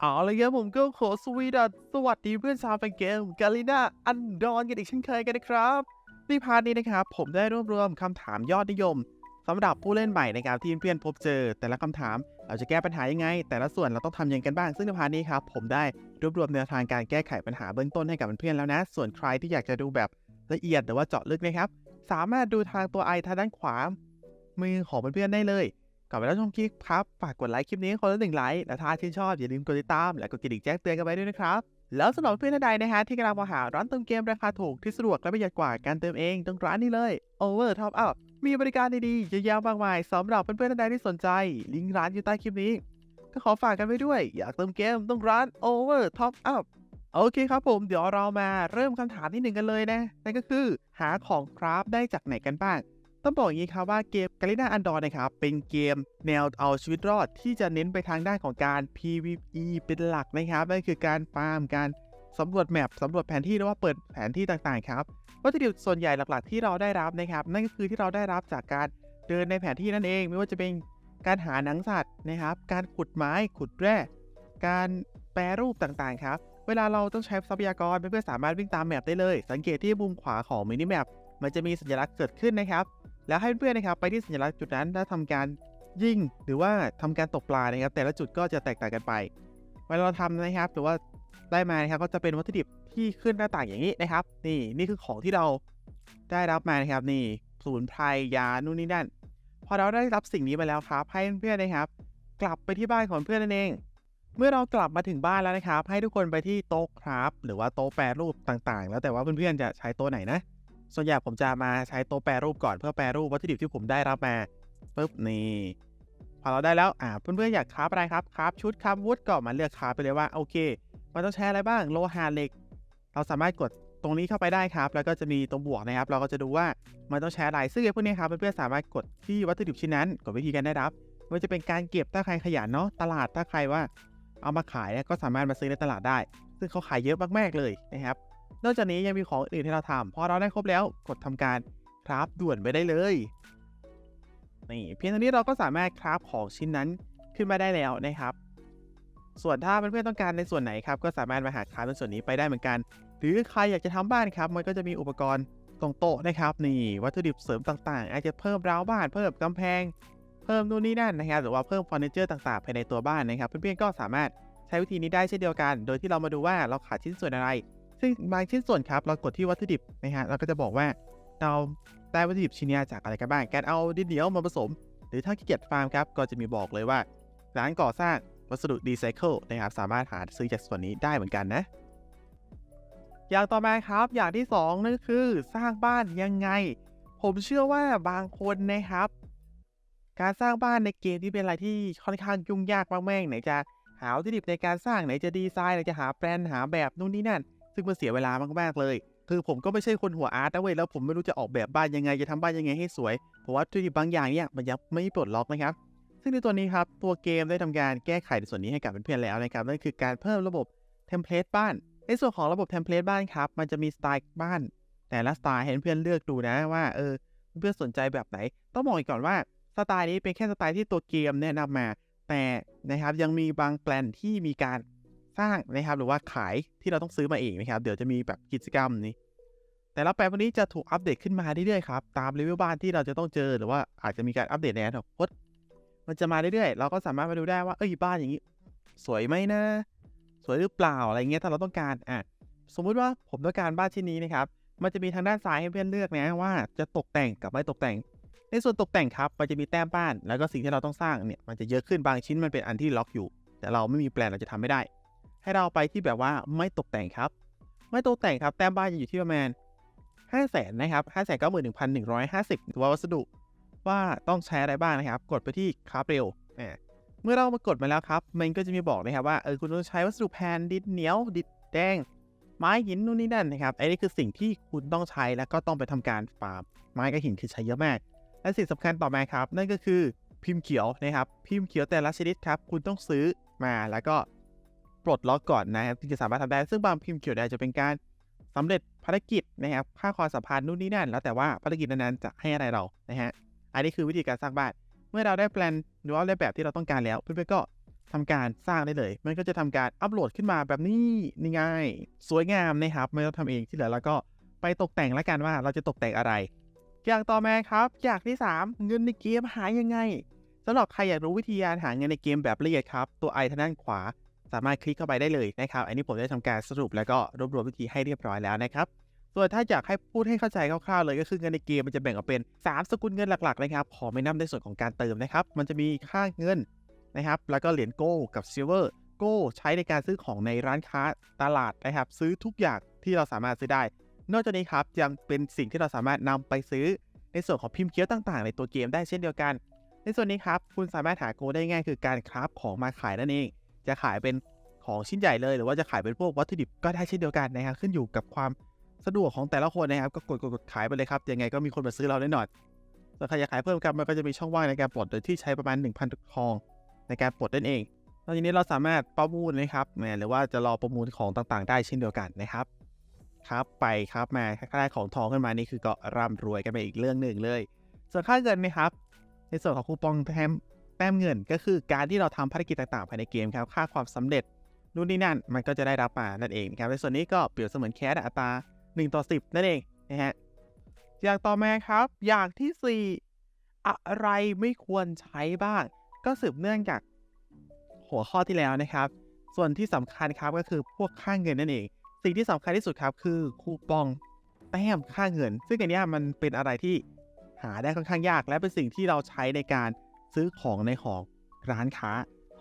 เอาละครับผมก็ขอสวีดัสสวัสดีเพื่อนชาวแฟนเกมกาลิน่าอันดอนกันอีกเช่นเคยกันนะครับในพาร์ทนี้นะครับผมได้รวบรวมคำถามยอดนิยมสำหรับผู้เล่นใหม่ในการที่เพื่อนพบเจอ แต่ละคำถามเราจะแก้ปัญหายังไง แต่ละส่วนเราต้องทำยังไงกันบ้าง ซึ่งในพาร์ทนี้ครับผมได้รวบรวมแนวทางการแก้ไขปัญหาเบื้องต้นให้กับเพื่อนแล้วนะ ส่วนใครที่อยากจะดูแบบละเอียดหรือว่าเจาะลึกนะครับสามารถดูทางตัวไอทางด้านขวามือของเพื่อนๆได้เลย ก่อนไปรับชมคลิปครับ ฝากกดไลค์คลิปนี้คนละหนึ่งไลค์ และถ้าชื่นชอบ อย่าลืมกดติดตาม และกดกระดิ่งแจ้งเตือนกันไว้ด้วยนะครับ แล้วสำหรับเพื่อนท่านใดนะฮะที่กำลังมองหาร้านเติมเกมราคาถูกที่สะดวกและประหยัดกว่าการเติมเองต้องร้านนี้เลย Over Top Up มีบริการดีๆเยอะแยะมากมายสำหรับเพื่อนๆท่านใดที่สนใจ ลิงก์ร้านอยู่ใต้คลิปนี้ ก็ขอฝากกันไว้ด้วย อยากเติมเกมต้องร้าน Over Top Up โอเคครับผมเดี๋ยวเรามาเริ่มคำถามที่หนึ่งกันเลยนะนั่นก็คือ หาของคราฟได้จากไหนกันบ้าง ต้องบอกอย่างนี้ครับว่าเกม g a l i n a u n d o r นะครับเป็นเกมแนวเอาชีวิตรอดที่จะเน้นไปทางด้านของการ PVE เป็นหลักนะครับนั่นคือการฟาร์มการสำรวจแมปสำรวจแผนที่หรือว่าเปิดแผนที่ต่างๆครับวัตถุดิบส่วนใหญ่หลักๆ ที่เราได้รับนะครับ นั่นก็คือที่เราได้รับจากการเดินในแผนที่นั่นเอง ไม่ว่าจะเป็นการหาหนังสัตว์นะครับ การขุดไม้ขุดแร่ การแปรรูปต่างๆครับเวลาเราต้องใช้ทรัพยากรเพื่อนๆสามารถวิ่งตามแมปได้เลย สังเกตที่มุมขวาของมินิแมปมันจะมีสัญลักษณ์เกิดขึ้นนะครับ แล้วให้เพื่อนๆนะครับไปที่สัญลักษณ์จุดนั้นแล้วทำการยิงหรือว่าทำการตกปลานะครับ แต่ละจุดก็จะแตกต่างกันไปเวลาเราทำนะครับหรือว่าได้มานะครับก็จะเป็นวัตถุดิบที่ขึ้นหน้าต่างอย่างนี้นะครับ นี่นี่คือของที่เราได้รับมานะครับนี่สมุนไพรยานู่นนี่นั่นพอเราได้รับสิ่งนี้มาแล้วครับ ให้เพื่อนๆนะครับ กลับไปที่บ้านของเพื่อนนั่นเอง เมื่อเรากลับมาถึงบ้านแล้วนะครับ ให้ทุกคนไปที่โต๊ะครับ หรือว่าโต๊ะแปรรูปต่างๆ แล้วแต่ว่าเพื่อนๆจะใช้โต๊ะไหนนะ ส่วนใหญ่ผมจะมาใช้โต๊ะแปรรูปก่อนเพื่อแปรรูปวัตถุดิบที่ผมได้รับมาปุ๊บนี่พอเราได้แล้วอ่าเพื่อนๆอยากคราฟอะไรครับคราฟชุดคราฟวุฒก็มาเลือกคราฟไปเลยว่าโอเคมันต้องใช้อะไรบ้างโลหะเหล็ก เราสามารถกดตรงนี้เข้าไปได้ครับ แล้วก็จะมีตรงบวกนะครับ เราก็จะดูว่ามันต้องใช้อะไรซึ่งพวกนี้ครับเพื่อนๆสามารถกดที่วัตถุดิบชิ้นนั้นกดวิธีการได้รับม่ว่าจะเป็นการเก็บถ้าใครขยันเนาะตลาดถ้าใครว่าเอามาขายก็สามารถมาซื้อในตลาดได้ ซึ่งเขาขายเยอะมากๆเลยนะครับ นอกจากนี้ยังมีของอื่นที่เราทำพอเราได้ครบแล้วกดทำการคราฟด่วนไปได้เลยนี่เพียงเท่านี้เราก็สามารถคราฟของชิ้นนั้นขึ้นมาได้แล้วนะครับ ส่วนถ้าเพื่อนๆต้องการในส่วนไหนครับก็สามารถมาหาคราฟในส่วนนี้ไปได้เหมือนกัน หรือใครอยากจะทำบ้านครับมันก็จะมีอุปกรณ์ตรงโต๊ะนะครับนี่วัตถุดิบเสริมต่างๆ อาจจะเพิ่มราวบ้านเพิ่มกำแพง เพิ่มนู่นนี่นั่นนะครับหรือว่าเพิ่มเฟอร์นิเจอร์ต่างๆภายในตัวบ้านนะครับ เพื่อนๆก็สามารถใช้วิธีนี้ได้เช่นเดียวกัน โดยที่เรามาดูว่าเราขาดชิ้นส่วนอะไร ซึ่งบางชิ้นส่วนครับ เรากดที่วัตถุดิบนะฮะเราก็จะบอกว่าเราได้วัตถุดิบชิ้นนี้จากอะไรกันบ้าง การเอาดินเหนียวมาผสม หรือถ้าขี้เกียจฟาร์มครับ ก็จะมีบอกเลยว่า ร้านก่อสร้างวัสดุรีไซเคิลนะครับ สามารถหาซื้อจากส่วนนี้ได้เหมือนกันนะ อย่างต่อมาครับ อย่างที่สองนั่นคือสร้างบ้านยังไง ผมเชื่อว่าบางคนนะครับ การสร้างบ้านในเกมที่เป็นอะไรที่ค่อนข้างยุ่งยากมากๆไหนจะหาวัตถุดิบในการสร้างไหนจะดีไซน์ไหนจะหาแปลนหาแบบนู่นนี่นั่น ซึ่งมันเสียเวลามากๆเลย คือผมก็ไม่ใช่คนหัวอาร์ตนะเว้ยแล้วผมไม่รู้จะออกแบบบ้านยังไงจะทำบ้านยังไงให้สวยเพราะว่าวัตถุดิบบางอย่างเนี่ยมันยังไม่ปลดล็อกนะครับ ซึ่งในตัวนี้ครับตัวเกมได้ทำการแก้ไขในส่วนนี้ให้กับเพื่อนๆแล้วนะครับนั่นคือการเพิ่มระบบเทมเพลตบ้านในส่วนของระบบเทมเพลตบ้านครับมันจะมีสไตล์บ้าน แต่ละสไตล์ให้เพื่อนเลือกดูนะว่าเออเพื่อนสนใจแบบไหน ต้องบอกอีกก่อนว่าสไตล์นี้เป็นแค่สไตล์ที่ตัวเกมแนะนำมา แต่นะครับยังมีบางแปลนที่มีการ สร้างนะครับหรือว่าขายที่เราต้องซื้อมาเองนะครับ เดี๋ยวจะมีแบบกิจกรรมนี้ แต่ละแปลนพวกนี้จะถูกอัปเดตขึ้นมาเรื่อยๆครับตามเลเวลบ้านที่เราจะต้องเจอหรือว่าอาจจะมีการอัปเดตในอนาคตมันจะมาเรื่อยๆ เราก็สามารถมาดูได้ว่าเอ้ยบ้านอย่างนี้ สวยไหมนะ สวยหรือเปล่าอะไรเงี้ยถ้าเราต้องการอะสมมุติว่าผมต้องการบ้านชิ้นนี้นะครับมันจะมีทางด้านซ้ายให้เพื่อนเลือกนะว่าจะตกแต่งกับไม่ตกแต่ง ในส่วนตกแต่งครับมันจะมีแต้มบ้าน แล้วก็สิ่งที่เราต้องสร้างเนี่ยมันจะเยอะขึ้นบางชิ้นมันเป็นอันที่ล็อกอยู่ แต่เราไม่มีแปลนเราจะทำไม่ได้ ให้เราไปที่แบบว่าไม่ตกแต่งครับ ไม่ตกแต่งครับ แต้มบ้านจะอยู่ที่ประมาณ5 0 0แสนนะครับ5 9 1 1 5 0ตัววัสดุว่าต้องใช้อะไรบ้างนะครับ กดไปที่คราเร็วเมื่อเรามากดมาแล้วครับ มันก็จะมีบอกนะครับว่าเออคุณต้องใช้วัสดุแผ่นดินเหนียวดินแดง ไม้หินนู่นนี่นั่นนะครับไอ้นี่คือสิ่งที่คุณต้องใช้แล้วก็ต้องไปทำการฟาร์มไม้กับหินคือใช้เยอะมาก และสิ่งสำคัญต่อมาครับ นั่นก็คือพิมพ์เขียวนะครับ พิมพ์เขียวแต่ละชนิดครับ คุณต้องซื้อมาแล้วก็ ปลดล็อกก่อนนะครับถึงจะสามารถทำได้ ซึ่งบางพิมพ์เขียวเนี่ยจะเป็นการสำเร็จภารกิจนะครับค่าความสัมพันธ์นู่นนี่นั่น แล้วแต่ว่าภารกิจนั้นๆจะให้อะไรเรานะฮะอันนี้คือวิธีการสร้างบ้าน เมื่อเราได้แปลนหรือว่าได้แบบที่เราต้องการแล้วเพื่อนๆก็ทำการสร้างได้เลย มันก็จะทำการอัปโหลดขึ้นมาแบบนี้นี่ง่ายสวยงามนะครับไม่ต้องทำเองที่เหลือเราก็ไปตกแต่งแล้วกันว่าเราจะตกแต่งอะไร อย่างต่อมาครับอย่างที่ 3 เงินในเกมหายังไงสำหรับใครอยากรู้วิธีการหาเงินในเกมแบบละเอียดครับ ตัวไอทางด้านขวา สามารถคลิกเข้าไปได้เลยนะครับ อันนี้ผมได้ทำการสรุปแล้วก็รวบรวมวิธีให้เรียบร้อยแล้วนะครับส่วนถ้าอยากให้พูดให้เข้าใจคร่าวๆเลยก็คือเงินในเกมมันจะแบ่งออกเป็น 3 สกุลเงินหลักๆนะครับขอไม่นับในส่วนของการเติมนะครับ มันจะมีค่าเงินนะครับ แล้วก็เหรียญโก้กับซิลเวอร์โก้ใช้ในการซื้อของในร้านค้าตลาดนะครับ ซื้อทุกอย่างที่เราสามารถซื้อได้ นอกจากนี้ครับยังเป็นสิ่งที่เราสามารถนำไปซื้อในส่วนของพิมพ์เคี้ยวต่างๆ ในตัวเกมได้เช่นเดียวกัน ในส่วนนี้ครับคุณสามารถหาโกได้ง่ายคือการคราฟของมาขายนั่นเอง จะขายเป็นของชิ้นใหญ่เลย หรือว่าจะขายเป็นพวกวัตถุดิบก็ได้เช่นเดียวกันนะครับขึ้นอยู่กับความสะดวกของแต่ละคนนะครับก็กดกดกดขายไปเลยครับยังไงก็มีคนมาซื้อเราแน่นอนส่วนใครอยากขายเพิ่มครับมันก็จะมีช่องว่างในการปลดโดยที่ใช้ประมาณ 1,000ทองในการปลดนั่นเองตอนนี้เราสามารถประมูลนะครับแหมหรือว่าจะรอประมูลของต่างๆ ได้เช่นเดียวกันนะครับครับไปครับมาค่าได้ของทองขึ้นมานี่คือก็ร่ำรวยกันไปอีกเรื่องหนึ่งเลย ส่วนค่าเงินนะครับ ในส่วนของคูปองแต้ม แต้มเงินก็คือการที่เราทำภารกิจต่างๆภายในเกมครับค่าความสำเร็จนู่นนี่นั่นมันก็จะได้รับมานั่นเองครับในส่วนนี้ก็เปรียบเสมือนแคสอัตรา1ต่อ10 นั่นเองนะฮะอย่างต่อมาครับอย่างที่ 4 อะไรไม่ควรใช้บ้าง ก็สืบเนื่องจากหัวข้อที่แล้วนะครับ ส่วนที่สำคัญครับก็คือพวกค่าเงินนั่นเอง สิ่งที่สำคัญที่สุดครับคือคูปองแต้มค่าเงิน ซึ่งอันนี้มันเป็นอะไรที่หาได้ค่อนข้างยาก และเป็นสิ่งที่เราใช้ในการ ซื้อของในของร้านค้า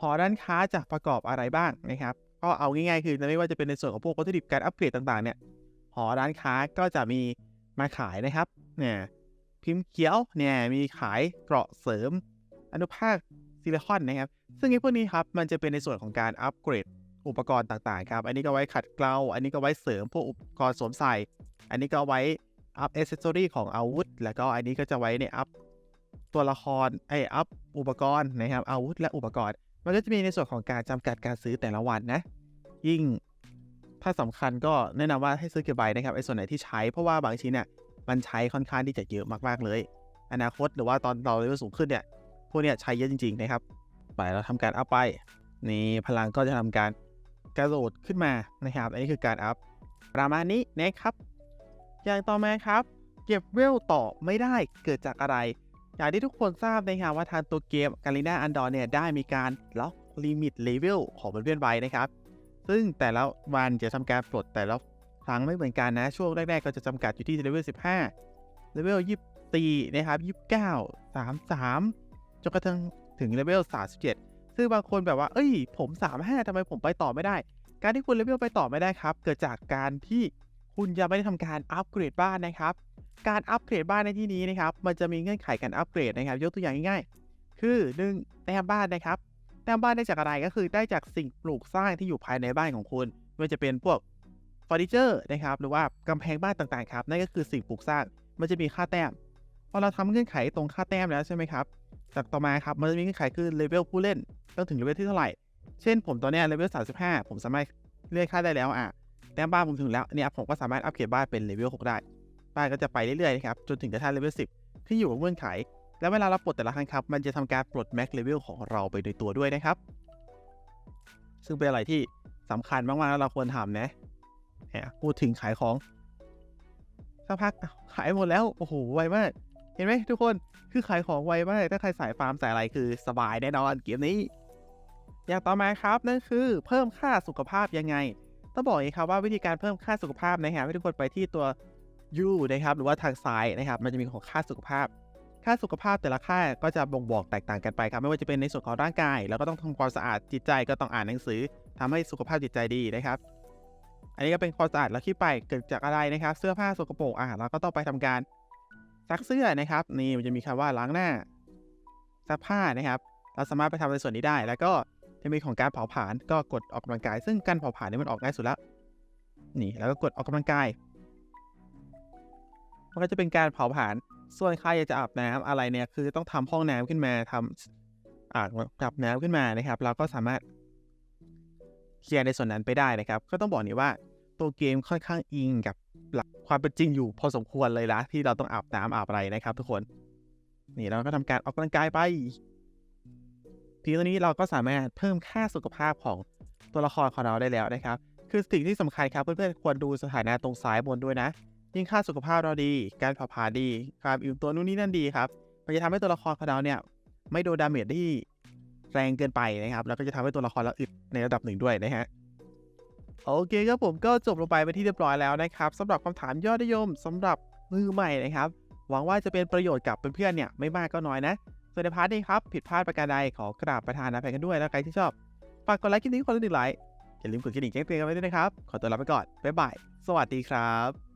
หอร้านค้าจะประกอบอะไรบ้างนะครับ ก็เอาง่ายๆ คือไม่ว่าจะเป็นในส่วนของพวกวัตถุดิบการอัปเกรดต่างๆเนี่ย หอร้านค้าก็จะมีมาขายนะครับ เนี่ยพิมพ์เขียวเนี่ยมีขายเกราะเสริม อนุภาคซิลิคอนนะครับ ซึ่งไอ้พวกนี้ครับมันจะเป็นในส่วนของการอัปเกรดอุปกรณ์ต่างๆครับ อันนี้ก็ไว้ขัดเกลา อันนี้ก็ไว้เสริมพวกอุปกรณ์สวมใส่ อันนี้ก็ไว้อัพเอเซสซอรี่ของอาวุธ แล้วก็อันนี้ก็จะไว้ในอัพ ตัวละครไออัพอุปกรณ์นะครับอาวุธและอุปกรณ์ มันก็จะมีในส่วนของการจำกัดการซื้อแต่ละวันนะ ยิ่งถ้าสำคัญก็แนะนำว่าให้ซื้อเก็บไว้นะครับไอ้ส่วนไหนที่ใช้เพราะว่าบางชิ้นเนี่ยมันใช้ค่อนข้างที่จะเยอะมากๆเลย อนาคตหรือว่าตอนเราเลเวลสูงขึ้นเนี่ยพวกเนี้ยใช้เยอะจริง ๆ นะครับ ไปเราทำการอัพไปนี่พลังก็จะทำการกระโดดขึ้นมานะครับ อันนี้คือการอัพประมาณนี้นะครับ อย่างต่อมาครับ เก็บเวลต่อไม่ได้เกิดจากอะไร อย่างที่ทุกคนทราบนะครับว่าทางตัวเกมกาลิน่าอันดอร์เนี่ยได้มีการล็อกลิมิตเลเวลของเพื่อนๆไว้นะครับ ซึ่งแต่ละวันจะทำการปลดแต่ละครั้งไม่เหมือนกันนะ ช่วงแรกๆ ก็จะจำกัดอยู่ที่เลเวล15เลเวล24นะครับ29 33จนกระทั่งถึงเลเวล37 ซึ่งบางคนแบบว่า เอ้ย ผม 35ทำไมผมไปต่อไม่ได้ การที่คุณเลเวลไปต่อไม่ได้ครับ เกิดจากการที่ คุณยังไม่ได้ทำการอัปเกรดบ้านนะครับ การอัปเกรดบ้านในที่นี้นะครับ มันจะมีเงื่อนไขการอัปเกรดนะครับ ยกตัวอย่างง่ายๆ คือหนึ่งแต้มบ้านนะครับ แต้มบ้านได้จากอะไรก็คือได้จากสิ่งปลูกสร้างที่อยู่ภายในบ้านของคุณไม่ว่าจะเป็นพวกเฟอร์นิเจอร์นะครับ หรือว่ากำแพงบ้านต่างๆครับ นั่นก็คือสิ่งปลูกสร้าง มันจะมีค่าแต้ม พอเราทำเงื่อนไขตรงค่าแต้มแล้วใช่ไหมครับ จากต่อมาครับ มันจะมีเงื่อนไขคือเลเวลผู้เล่นต้องถึงเลเวลที่เท่าไหร่ เช่นผมตอนนี้เลเวล35 ผมสามารถเลื่อนค่าได้แล้วอะ แต้มบ้านผมถึงแล้วเนี่ยผมก็สามารถอัปเกรดบ้านเป็นเลเวล6ได้ บ้านก็จะไปเรื่อยๆนะครับจนถึงกระทั่งเลเวล10ที่อยู่กับเงื่อนไข แล้วเวลาเราปลดแต่ละครั้งครับ มันจะทำการปลดแม็กเลเวลของเราไปโดยตัวด้วยนะครับ ซึ่งเป็นอะไรที่สำคัญมากๆแล้วเราควรทำนะพูดถึงขายของสักพักขายหมดแล้วโอ้โหไวมาก เห็นไหมทุกคนคือขายของไวมากถ้าใครสายฟาร์มสายอะไรคือสบายแน่นอนเกมนี้ อย่างต่อมาครับนั่นคือเพิ่มค่าสุขภาพยังไง ต้องบอกอย่างนี้ครับว่าวิธีการเพิ่มค่าสุขภาพนะครับให้ทุกคนไปที่ตัว U นะครับหรือว่าทางซ้ายนะครับ มันจะมีของค่าสุขภาพ ค่าสุขภาพแต่ละค่าก็จะบ่งบอกแตกต่างกันไปครับ ไม่ว่าจะเป็นในส่วนของร่างกาย แล้วก็ต้องทำความสะอาดจิตใจก็ต้องอ่านหนังสือทำให้สุขภาพจิตใจดีนะครับ อันนี้ก็เป็นความสะอาดแล้วขี้ไปเกิดจากอะไรนะครับ เสื้อผ้าสกปรกอะเราก็ต้องไปทำการซักเสื้อนะครับ นี่มันจะมีคำว่าล้างหน้าซักผ้านะครับ เราสามารถไปทำในส่วนนี้ได้ แล้วก็ จะมีของการเผาผลาญก็กดออกกำลังกาย ซึ่งการเผาผลาญนี่มันออกง่ายสุดแล้วนี่แล้วก็กดออกกำลังกาย มันก็จะเป็นการเผาผลาญส่วนใครอยากจะอาบน้ำอะไรเนี่ยคือต้องทำห้องน้ำขึ้นมาทำอ่างอาบน้ำขึ้นมานะครับ เราก็สามารถเคลียร์ในส่วนนั้นไปได้นะครับ ก็ต้องบอกนี้ว่าตัวเกมค่อนข้างอิงกับหลักความเป็นจริงอยู่พอสมควรเลยนะที่เราต้องอาบน้ำอาบอะไรนะครับ ทุกคน นี่เราก็ทำการออกกำลังกายไป ทีนี้เราก็สามารถเพิ่มค่าสุขภาพของตัวละครของเราได้แล้วนะครับ คือสิ่งที่สำคัญครับเพื่อนๆควรดูสถานะตรงซ้ายบนด้วยนะ ยิ่งค่าสุขภาพเราดี การเผาผลาญดีความอิ่มตัวนู่นนี่นั่นดีครับมันจะทำให้ตัวละครของเราเนี่ยไม่โดนดาเมจที่แรงเกินไปนะครับแล้วก็จะทำให้ตัวละครเราอึดในระดับหนึ่งด้วยนะฮะโอเคครับผมก็จบลงไปเป็นที่เรียบร้อยแล้วนะครับสำหรับคำถามยอดนิยมสำหรับมือใหม่นะครับ หวังว่าจะเป็นประโยชน์กับเพื่อนๆเนี่ยไม่มากก็น้อยนะ ส่วนในพาร์ทนี้ครับ ผิดพลาดประการใดขอกราบประธานอภัยกันด้วยแล้วใครที่ชอบ ฝากกดไลค์คลิปนี้คนละหนึ่งไลค์อย่าลืมกดกระดิ่งแจ้งเตือนกันไว้ด้วยนะครับ ขอตัวลาไปก่อน บ๊ายบาย สวัสดีครับ